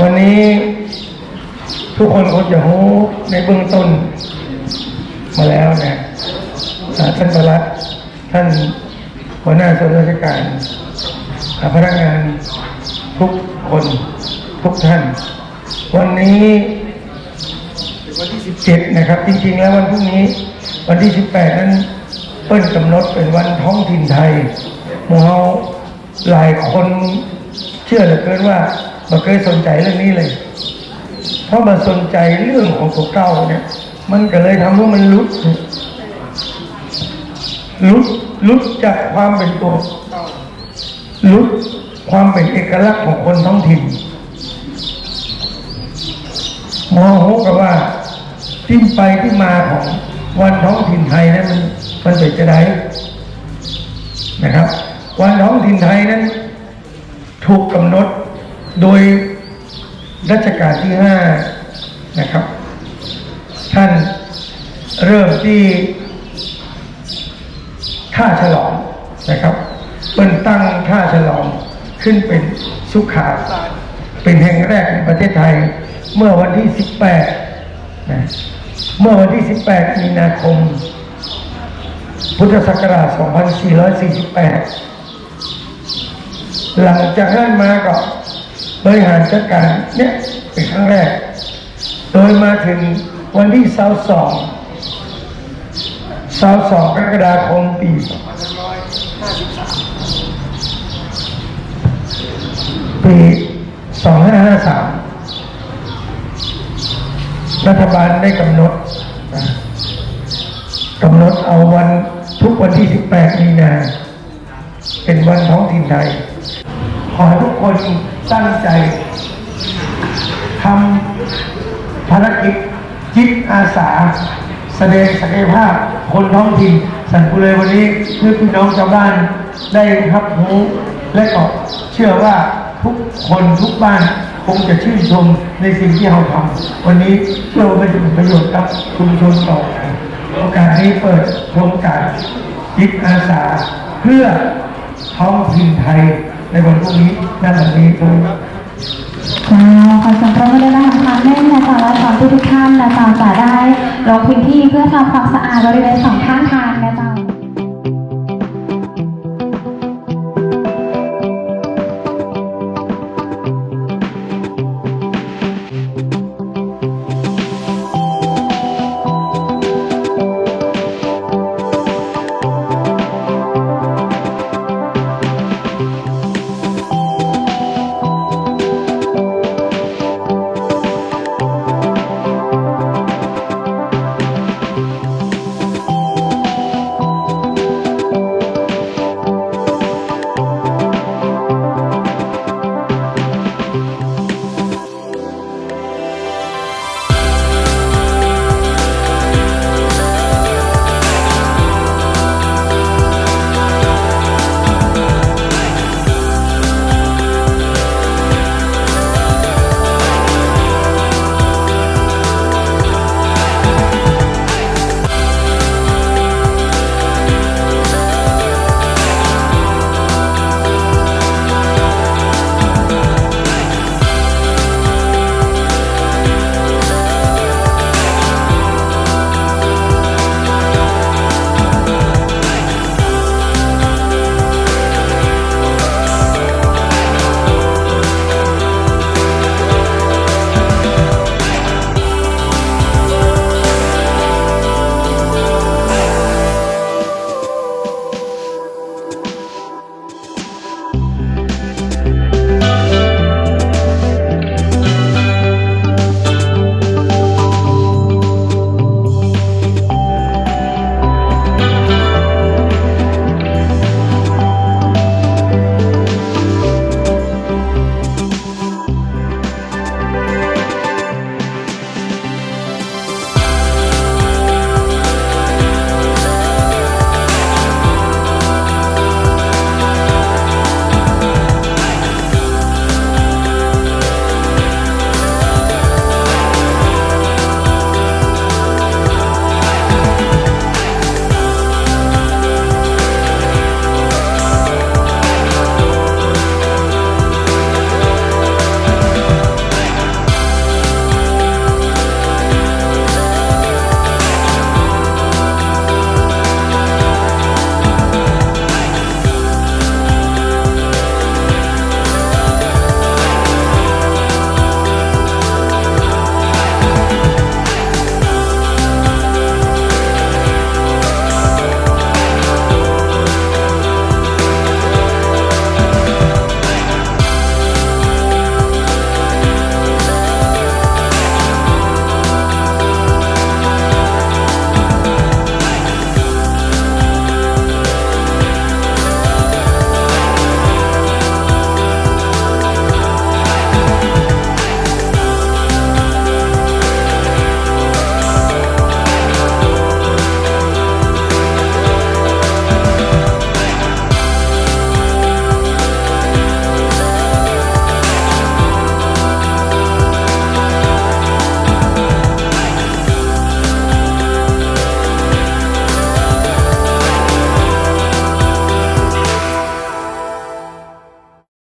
วันนี้ทุกคนคงจะรู้ในเบื้องต้น มาแล้วนะอ่าท่านประหลัดท่านหัวหน้าส่วนราชการอ่าพนักงานทุกคนทุกท่าน วันนี้เป็นวันที่ 17 นะครับ จริงๆ แล้ววันพรุ่งนี้ วันที่ 18 นั้นเปิ้นกำหนดเป็นวันท้องถิ่นไทยมูเฮาหลายคนเชื่อเหลือเกินว่า ไม่เคยสนใจเรื่องนี้เลย เพราะมาสนใจเรื่องของตัวเก่าเนี่ย มันก็เลยทำให้มันลุดลุดลุดจากความเป็นตัวลุดความเป็นเอกลักษณ์ของคนท้องถิ่นมองโหกับว่าที่ไปที่มาของวันท้องถิ่นไทยนั้นมันมันเป็นจะไดนะครับ วันท้องถิ่นไทยนั้น ถูกกำหนด โดยรัชกาลที่ห้านะครับ ท่านเริ่มที่ท่าฉลองนะครับเป็นตั้งท่าฉลองขึ้นเป็นสุขาเป็นแห่งแรกในประเทศไทยเมื่อวันที่ 18นะเมื่อวันที่ 18 มีนาคม พุทธศักราช 2448 หลังจากนั้นมาก็ บริหารจัดการเนี่ยเป็นครั้งแรก โดยมาถึงวันที่เสาสองเสาสองกรกฎาคมปีปีสองห้าห้าสามรัฐบาลได้กำหนดกำหนดเอาวันทุกวันที่ 18 มีนา เป็นวันท้องถิ่นไทย ขอให้ทุกคนตั้งใจทำภารกิจจิตอาสา แสดงศักยภาพคนท้องถิ่น สันกุเลยวันนี้เพื่อพี่น้องชาวบ้านได้รับรู้และก็เชื่อว่าทุกคนทุกบ้านคงจะชื่นชมในสิ่งที่เราทำวันนี้เชื่อว่าจะเป็นประโยชน์กับชุมชนต่อไปโอกาสนี้เปิดโครงการจิตอาสา เพื่อท้องถิ่นไทย ในวันพรุ่งนี้นั่นแบบนี้ครับขอสียงปรมือด้วยนะคะแม่นะจ๊ะและสอนทุกท่านนะคะจะได้ลงพื้นที่เพื่อทำความสะอาดบริเวณสอง